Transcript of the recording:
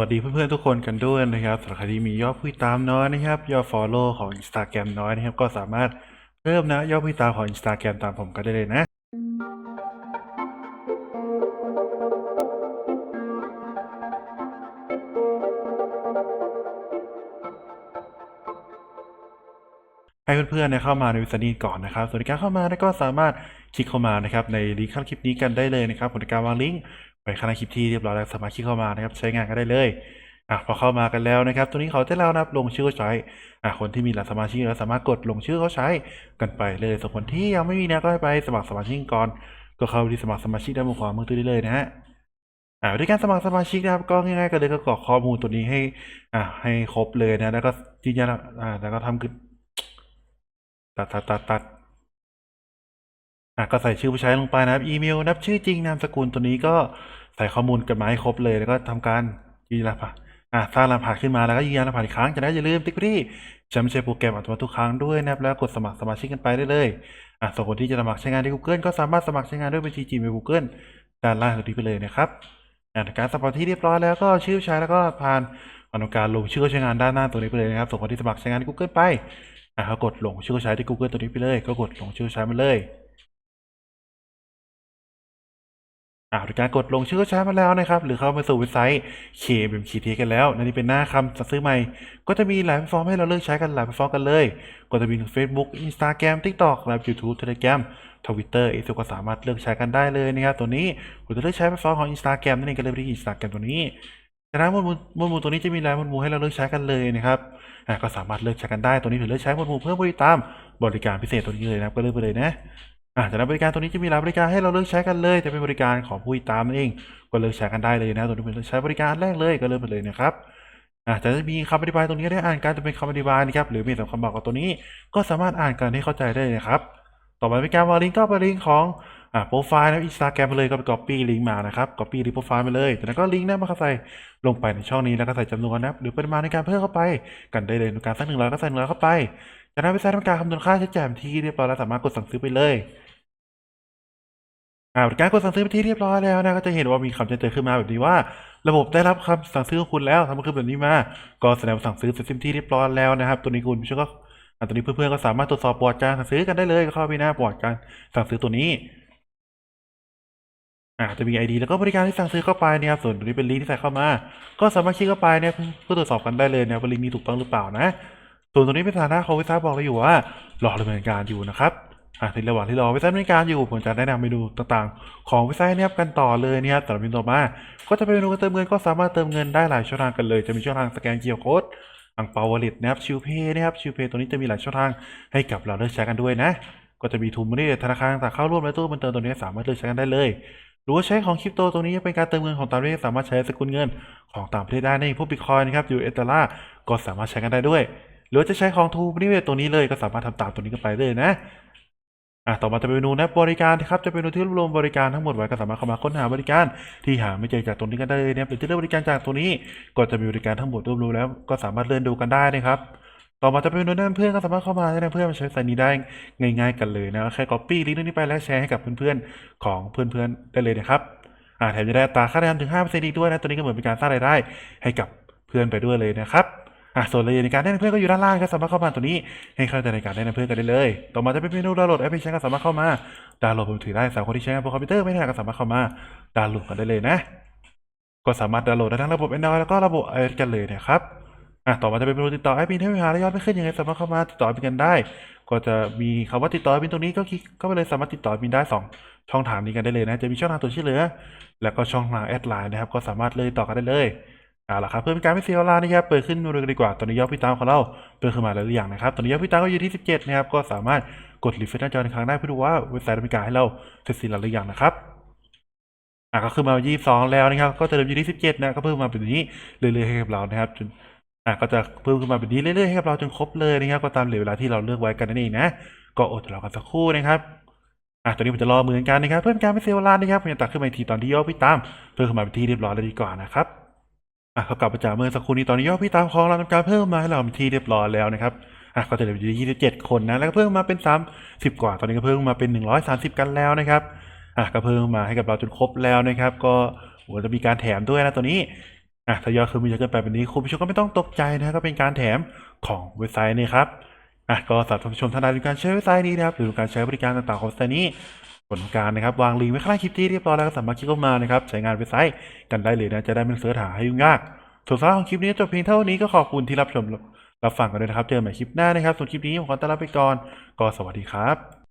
วัสดีเพื่อนๆทุกคนกันด้วยนะครับสำหรับใครที่มียอดผู้ตามน้อยนะครับ ยอด Follow ของ Instagram น้อยนะครับ ก็สามารถเพิ่มนะยอดผู้ตามของ Instagram ตามผมก็ได้เลยนะให้เพื่อนๆเนี่ยเข้ามาในวิสัยนี้ก่อนนะครับส่วนการเข้ามาก็สามารถคลิกเข้ามานะครับในลิงก์ข้างคลิปนี้กันได้เลยนะครับผมในการวางลิงก์ ไว้ข้างในคลิปที่เรียบร้อยแล้วสามารถคลิกเข้ามานะครับใช้งานกันได้เลยอะพอเข้ามากันแล้วนะครับ ตัวนี้เขาจะแล้วนะครับลงชื่อเขาใช้อะคนที่มีหลักสมาชิกแล้วสามารถกดลงชื่อเขาใช้กันไปเลยส่วนคนที่ยังไม่มีนะก็ให้ไปสมัครสมาชิกก่อน ก็เข้าที่สมัครสมาชิกด้านบนขวามือตัวนี้เลยนะฮะอ่าวิธีการสมัครสมาชิกนะครับ ก็ง่ายๆกันเลยก็กรอกข้อมูลตัวนี้ให้อ่าให้ครบเลยนะ แล้วก็ยืนยันอ่าแล้วก็ทำคือตัดตัดตัดตัดอะก็ใส่ชื่อผู้ใช้ลงไปนะครับ อีเมลนับชื่อจริงนามสกุลตัวนี้ก็ ใส่ข้อมูลกันมาให้ครบเลยแล้วก็ทำการยืนรหัสอะสร้างรหัสขึ้นมาแล้วก็ยืนยันรหัสอีกครั้งจากนั้นอย่าลืมติ๊กไปที่จะไม่ใช่โปรแกรมอัตโนมัติทุกครั้งด้วยนะครับแล้วกดสมัครสมาชิกกันไปได้เลยอะส่วนคนที่จะสมัครใช้งานใน Google ก็สามารถสมัครใช้งานด้วยบัญชี Gmail Google ด้านล่างตรงนี้ไปเลยนะครับอ่าการสมัครที่เรียบร้อยแล้วก็ชื่อใช้แล้วก็ผ่านอนุการลงชื่อใช้งานด้านหน้าตัวนี้ไปเลยนะครับส่งคนที่สมัครใช้งานที่ Google ไปอ่าเขากดลงชื่อใช้ที่ Google ตัวนี้ไปเลย ก็กดลงชื่อใช้มาเลย อ่าในการกดลงชื่อใช้มาแล้วนะครับ หรือเข้ามาสู่เว็บไซต์ k b m k t กันแล้วนั่นนี่เป็นหน้าคำสั่งซื้อใหม่ ก็จะมีหลายแพลตฟอร์มให้เราเลือกใช้กันหลายแพลตฟอร์มกันเลย ก็จะมี Facebook Instagram TikTok และ YouTube Telegram ทวิตเตอร์เอซก็สามารถเลือกใช้กันได้เลยนะครับ ตัวนี้คุณจะเลือกใช้แพลตฟอร์มของ Instagram นั่นเองก็เลยไปที่ Instagram ตัวนี้จากนั้นหมวดหมู่หมวดหมู่ตัวนี้จะมีหลายหมวดหมู่ให้เราเลือกใช้กันเลยนะครับอะก็สามารถเลือกใช้กันได้ ตัวนี้ถือเลือกใช้หมวดหมู่เพื่อบริตามบริการพิเศษตัวนี้เลยนะครับก็เลือกไปเลยนะ อ่ากนั้นบริการตัวนี้จะมีหลายบริการให้เราเลือกใช้กันเลยจะเป็นบริการของผู้ติดตามนั่นเอง ก็เลือกใช้กันได้เลยนะตัวนี้เป็นใช้บริการแรกเลยก็เลือกไปเลยนะครับอ่าแต่จะมีคำอธิบายตรงนี้ได้อ่านการจะเป็นคำอธิบายนะครับหรือมีสำคัญบอกกับตัวนี้ ก็สามารถอ่านกันให้เข้าใจได้เลยนะครับ ต่อมาเป็นการวางลิงก์ก็เป็นลิงก์ของอ่าโปรไฟล์นะอินสตาแกรมไปเลยก็ไป copy ลิงก์มานะครับ copy ลิงก์โปรไฟล์ไปเลยจากนั้นก็ลิงก์นั้นมาใส่ลงไปในช่องนี้แล้วก็ใส่จำนวนนะหรือปริมาณในการเพิ่มเข้าไปกันได้เลยในการสักหนึ่งร้อยก็ใส่หนึ่งร้อยเข้าไปจากนั้นไปใส่ทำการคำนวณค่าใช้จ่ายที่เรียบร้อยแล้วสามารถกดสั่งซื้อไปเลย อ่าบริการกดสั่งซื้อไปที่เรียบร้อยแล้วนะก็จะเห็นว่ามีคำแจ้งเตือนขึ้นมาแบบนี้ว่า ระบบได้รับคำสั่งซื้อของคุณแล้วทำขึ้นแบบนี้มาก็แสดงว่าสั่งซื้อเสร็จสิ้นที่เรียบร้อยแล้วนะครับ ตัวนี้คุณผู้ชมก็ตัวนี้เพื่อนๆก็สามารถตรวจสอบประวัติการสั่งซื้อกันได้เลยก็เข้าไปหน้าประวัติการสั่งซื้อตัวนี้อ่าจะมี ID แล้วก็บริการที่สั่งซื้อเข้าไปเนี่ยครับส่วนตัวนี้เป็นลิงก์ที่ใส่เข้ามา ก็สามารถคลิกเข้าไปเนี่ยเพื่อเพื่อตรวจสอบกันได้เลยนะว่าลิงก์นี้ถูกต้องหรือเปล่านะ ส่วนตัวนี้เป็นสถานะของเว็บไซต์บอกเราอยู่ว่า รอดำเนินการอยู่นะครับ อ่าในระหว่างที่รอเว็บไซต์ดำเนิการอยู่ผมจะแนะนำเมนูต่างๆ ของเว็บไซต์เนี้ยกันต่อเลยเนี่ยสำหรับเมนูต่อมา ก็จะเป็นเมนูการเติมเงินก็สามารถเติมเงินได้หลายช่องทางกันเลย จะมีช่องทางสแกนเคียร์โค้ดอังเปาวอลเล็ตนะครับชิวเพย์นะครับชิวเพย์ตัวนี้จะมีหลายช่องทางให้กับเราเลือกใช้กันด้วยนะ ก็จะมีทูมนี่ธนาคารต่างๆเข้าร่วมและตู้บันเติมตัวนี้สามารถเลือกใช้กันได้เลยหรือว่าใช้ของคริปโตตัวนี้เป็นการเติมเงินของต่างประเทศสามารถใช้สกุลเงินของต่างประเทศได้ในพวกบิตคอยนะครับยูเอสดอลลาก็สามารถใช้กันได้ด้วย หรือจะใช้ของทูนี่ตัวนี้เลยก็สามารถทำตามตัวนี้กันไปเลยนะ อะต่อมาจะเป็นเมนูนะบริการครับจะเป็นเมนูที่รวบรวมบริการทั้งหมดไว้ก็สามารถเข้ามาค้นหาบริการ ที่หาไม่เจอจากตรงนี้กันได้เลยนะครับหรือจะเลือกบริการจากตัวนี้ก็จะมีบริการทั้งหมดรวบรวมแล้วก็สามารถเลื่อนดูกันได้นะครับต่อมาจะเป็นเมนูแนะนำเพื่อนก็สามารถเข้ามาแนะนำเพื่อนมาใช้ไซต์นี้ได้ง่าย ๆ กันเลยนะแค่ copy ลิงก์นี้ไปแล้วแชร์ให้กับเพื่อนๆของเพื่อนๆได้เลยนะครับอ่าแถมจะได้อัตราค่าแรงงานถึง5%อีกด้วยนะตัวนี้ก็เหมือนเป็นการสร้างรายได้ให้กับเพื่อนไปด้วยเลยนะครับ อะส่วนรายละเอียดในการแนะนเพื่อนก็อยู่ด้านล่างก็สามารถเข้ามาตัวนี้ให้เข้าใจในการแนะนเพื่อนกันได้เลย ต่อมาจะเป็นเมนูดาวน์โหลดแอปพลิเคชันก็สามารถเข้ามาดาวน์โหลดมือถือได้สำหรับคนที่ใช้งานบนคอมพิวเตอร์ไม่ถนัดก็สามารถเข้ามาดาวน์โหลดกันได้เลยนะ ก็สามารถดาวน์โหลดได้ทั้งระบบ Android แล้วก็ระบบ iOS กันเลยนะครับอะต่อมาจะเป็นเมนูติดต่อแอดมินให้หาและยอดไม่ขึ้นยังไงสามารถเข้ามาติดต่อแอดมินกันได้ ก็จะมีคำว่าติดต่อแอดมินตรงนี้ก็คลิกเข้าไปเลยสามารถติดต่อแอดมินได้สองช่องทางนี้กันได้เลยนะจะมีช่องทางตัวช่วยเหลือ แล้วก็ช่องทางแอดไลน์นะครับก็สามารถเลยต่อกันได้เลย เอาละครับเพื่อเป็นการไม่เสียเวลานะครับเปิดขึ้นดูเลยดีกว่าตอนนี้ยอดพี่ตามของเราเปิดขึ้นมาแล้วหรือยังนะครับตอนนี้ยอดพี่ตามก็อยู่ที่ 17 นะครับก็สามารถกดรีเฟรชหน้าจอในครั้งได้เพื่อดูว่าเว็บไซต์ดำเนิกาให้เราเสร็จสิ้นแล้วหรือยังนะครับอะก็ขึ้นมา 22 แล้วนะครับ ก็จะเริ่มอยู่ที่ 17 นะก็เพิ่มมาแบบนี้เรื่อยๆให้กับเรานะครับจนอะก็จะเพิ่มขึ้นมาแบบนี้เรื่อยๆให้กับเราจนครบเลยนะครับ ก็ตามเหลือเวลาที่เราเลือกไว้กันนั่นเองนะก็อดรอกันสักครู่นะครับอะตอนนี้ผมจะรอเหมือนกันนะครับ เพื่อเป็นการไม่เสียเวลานะครับผมจะตัดขึ้นมาทีตอนที่ยอดพี่ตามเพิ่มขึ้นมาเป็นที่เรียบร้อยแล้วดีกว่านะครับ อะเขากลับมาจากเมื่อสักครู่นี้ตอนนี้ยอดพี่ตามของเราทำการเพิ่มมาให้เราเป็นที่เรียบร้อยแล้วนะครับอะก็จะเหลืออยู่ที่27 คนนะแล้วก็เพิ่มมาเป็น 30 กว่า ตอนนี้ก็เพิ่มมาเป็น 130 กันแล้วนะครับอะก็เพิ่มมาให้กับเราจนครบแล้วนะครับ ก็โหจะมีการแถมด้วยนะตัวนี้อะถ้ายอดคือมีเยอะเกินไปแบบนี้คุณผู้ชมก็ไม่ต้องตกใจนะก็เป็นการแถมของเว็บไซต์นี่ครับอะก็สำหรับท่านผู้ชมท่านใดที่การใช้เว็บไซต์นี้นะครับหรือการใช้บริการต่างๆของเว็บไซต์นี้ ผลการนะครับวางลิงก์ไว้ข้างล่างคลิปที่เรียบร้อยแล้วก็สามารถคลิกเข้ามานะครับใช้งานเว็บไซต์กันได้เลยนะจะได้ไม่เสิร์ชหาให้ยุ่งยากส่วนสาระของคลิปนี้จบเพียงเท่านี้ก็ขอบคุณที่รับชมรับฟังกันด้วยนะครับ เจอกันใหม่คลิปหน้านะครับส่วนคลิปนี้ผมขอต้อนรับไปก่อนก็สวัสดีครับ